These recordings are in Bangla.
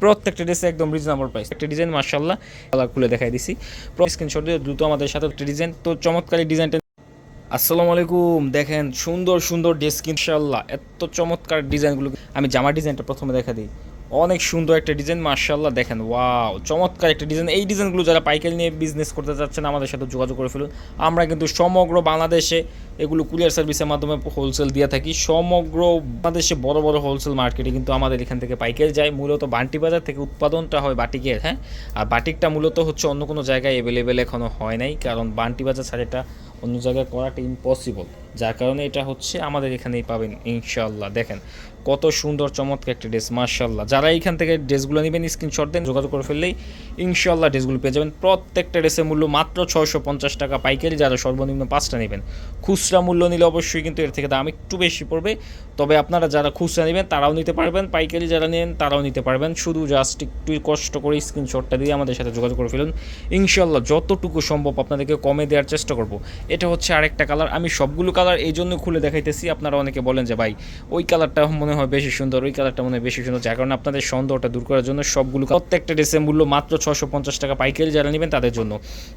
প্রত্যেকটা ড্রেসে একদম রিজনেবল প্রাইস একটা ডিজাইন মার্শাল্লাহ কালার খুলে দেখাই দিছি। স্ক্রিনশট দিয়ে দ্রুত আমাদের সাথে একটা ডিজাইন তো চমৎকার ডিজাইনটা আসসালামু আলাইকুম। দেখেন, সুন্দর সুন্দর ড্রেস ইনশাল্লাহ এত চমৎকার ডিজাইনগুলো আমি জামা ডিজাইনটা প্রথমে দেখা দিই। অনেক সুন্দর একটা ডিজাইন মার্শাল্লাহ দেখেন ওয়াও চমৎকার একটা ডিজাইন এই ডিজাইনগুলো যারা পাইকারি নিয়ে বিজনেস করতে চাচ্ছেন, আমাদের সাথে যোগাযোগ করে ফেলুন। আমরা কিন্তু সমগ্র বাংলাদেশে এগুলো কুরিয়ার সার্ভিসের মাধ্যমে হোলসেল দিয়ে থাকি। সমগ্র বাংলাদেশে বড় বড় হোলসেল মার্কেটে কিন্তু আমাদের এখান থেকে পাইকারি যায়। মূলত বান্টি বাজার থেকে উৎপাদনটা হয় বাটিকের হ্যাঁ? আর বাটিকটা মূলত হচ্ছে অন্য কোনো জায়গায় অ্যাভেলেবেল এখনও হয় নাই, কারণ বান্টি বাজার ছাড়া এটা অন্য জায়গায় করাটা ইম্পসিবল যার কারণে এটা হচ্ছে আমাদের এখানেই পাবেন ইনশাল্লাহ দেখেন, কত সুন্দর চমৎকার একটা ড্রেস মার্শাল্লাহ যারা এইখান থেকে ড্রেসগুলো নেবেন, স্ক্রিনশট দেন, যোগাযোগ করে ফেললেই ইনশাল্লাহ ড্রেসগুলো পেয়ে যাবেন। প্রত্যেকটা ড্রেসের মূল্য মাত্র ছয়শো পঞ্চাশ টাকা পাইকারি, যারা সর্বনিম্ন পাঁচটা নেবেন। খুচরা মূল্য নিলে অবশ্যই কিন্তু এর থেকে দাম একটু বেশি পড়বে। তবে আপনারা যারা খুচরা নেবেন, তারাও নিতে পারবেন। পাইকারি যারা নেন, তারাও নিতে পারবেন। শুধু জাস্ট একটু কষ্ট করে স্ক্রিনশটটা দিয়ে আমাদের সাথে যোগাযোগ করে ফেলুন। ইনশাল্লাহ যতটুকু সম্ভব আপনাদেরকে কমে দেওয়ার চেষ্টা করব। এটা হচ্ছে আরেকটা কালার। আমি সবগুলো কালার এই জন্য খুলে দেখাইতেছি। আপনারা অনেকে বলেন যে, ভাই, ওই কালারটা মনে হয় বেশি সুন্দর, ওই কালারটা মনে হয় বেশি সুন্দর। যার কারণে আপনাদের সন্দেহটা দূর করার জন্য সবগুলো প্রত্যেকটা ড্রেসের মূল্য মাত্র ছশো পঞ্চাশ টাকা পাইকারি যারা নেবেন তাদের জন্য।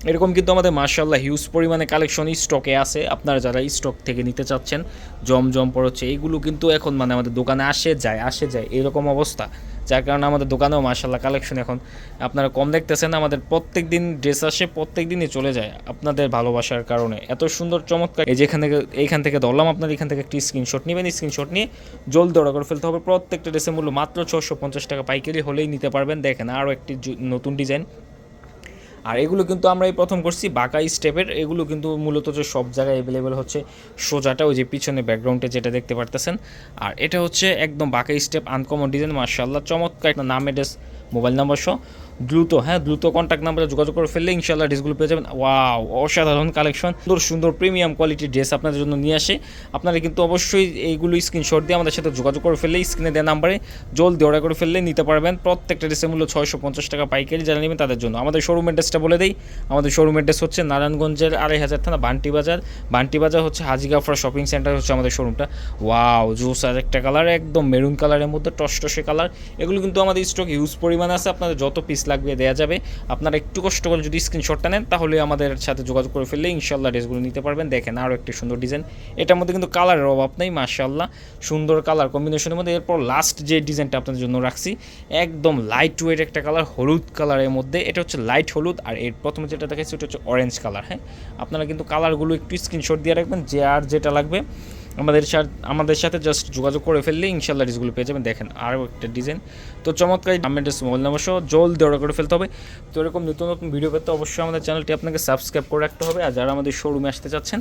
এরকম কিন্তু আমাদের মার্শাল্লাহ হিউজ পরিমাণে কালেকশন স্টকে আছে। আপনারা যারা স্টক থেকে নিতে চাচ্ছেন, জমজম পড়ছে এইগুলো কিন্তু এখন মানে আমাদের দোকানে আসে যায় আসে যায়, এরকম অবস্থা। যার কারণে আমাদের দোকানেও মার্শাল্লাহ কালেকশন এখন। আপনারা কম দেখতেছেন, আমাদের প্রত্যেক দিন ড্রেস আসে প্রত্যেক দিনই চলে যায় আপনাদের ভালোবাসার কারণে। এত সুন্দর, চমৎকার। এই যেখান থেকে, এইখান থেকে ধরলাম, আপনার এখান থেকে একটি স্ক্রিনশট নেবেন। স্ক্রিনশট নিয়ে জলদি অর্ডার করে ফেলতে হবে। প্রত্যেকটা ড্রেসের মূল্য মাত্র ছশো পঞ্চাশ টাকা পাইকারি হলেই নিতে পারবেন। দেখেন আরও একটি নতুন ডিজাইন আর এগুলো কিন্তু আমরা এই প্রথম করছি বাঁকা স্টেপের। এগুলো কিন্তু মূলত যে সব জায়গায় অ্যাভেলেবেল হচ্ছে সোজাটা, ওই যে পিছনে ব্যাকগ্রাউন্ডে যেটা দেখতে পারতেছেন। আর এটা হচ্ছে একদম বাঁকা স্টেপ আনকমন ডিজাইন মার্শাল্লাহ চমৎকার একটা নাম এড্রেস মোবাইল নাম্বার সহ। দ্রুত হ্যাঁ দ্রুত কন্ট্যাক্ট নাম্বারে যোগাযোগ করে ফেললে ইনশাল্লাহ ড্রেসগুলো পেয়ে যাবেন। ওয়াও অসাধারণ কালেকশন সুন্দর সুন্দর প্রিমিয়াম কোয়ালিটির ড্রেস আপনাদের জন্য নিয়ে আসে। আপনারা কিন্তু অবশ্যই এইগুলো স্ক্রিনশট দিয়ে আমাদের সাথে যোগাযোগ করে ফেললে স্ক্রিনে দেওয়া নাম্বারে জলদি অর্ডার করে ফেললে নিতে পারবেন। প্রত্যেকটা ড্রেসের মূল্য ছয়শো পঞ্চাশ টাকা পাইকারি, যারা নেবেন তাদের জন্য। আমাদের শোরুম অ্যাড্রেসটা বলে দেই। আমাদের শোরুম অ্যাড্রেস হচ্ছে নারায়ণগঞ্জের আড়াই হাজার থানা, বান্টি বাজার। বান্টি বাজার হচ্ছে হাজি গাফরা শপিং সেন্টার হচ্ছে আমাদের শোরুমটা ওয়াও জুস আর একটা কালার একদম মেরুন কালারের মধ্যে টসটসে কালার এগুলো কিন্তু আমাদের স্টক হিউজ পরিমাণ আছে। আপনাদের যত পিস লাগবে দেওয়া যাবে। আপনারা একটু কষ্ট করে যদি স্ক্রিনশটটা নেন, তাহলে আমাদের সাথে যোগাযোগ করে ফেললে ইনশাল্লাহ ড্রেসগুলো নিতে পারবেন। দেখেন আরও একটি সুন্দর ডিজাইন এটার মধ্যে কিন্তু কালারের অভাব নেই মার্শাল্লাহ সুন্দর কালার কম্বিনেশনের মধ্যে এরপর লাস্ট যে ডিজাইনটা আপনাদের জন্য রাখছি, একদম লাইট ওয়েট একটা কালার হলুদ কালারের মধ্যে। এটা হচ্ছে লাইট হলুদ, আর এর প্রথমে যেটা দেখাচ্ছি ওটা হচ্ছে অরেঞ্জ কালার হ্যাঁ? আপনারা কিন্তু কালারগুলো একটু স্ক্রিনশট দিয়ে রাখবেন, যে আর যেটা লাগবে। আমাদের আমাদের সাথে জাস্ট যোগাযোগ করে ফেললে ইনশাল্লাহ ড্রেসগুলো পেয়ে যাবেন। দেখেন আরও একটা ডিজাইন তো চমৎকার আমের ড্রেস মোবাইল নাম্বার সহ জল দেওয়া করে ফেলতে হবে। তো এরকম নতুন নতুন ভিডিও পেতে অবশ্যই আমাদের চ্যানেলটি আপনাকে সাবস্ক্রাইব করে রাখতে হবে। আর যারা আমাদের শোরুমে আসতে চাচ্ছেন,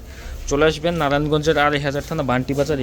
চলে আসবেন নারায়ণগঞ্জের আড়াই হাজার থানা বান্টি বাজার।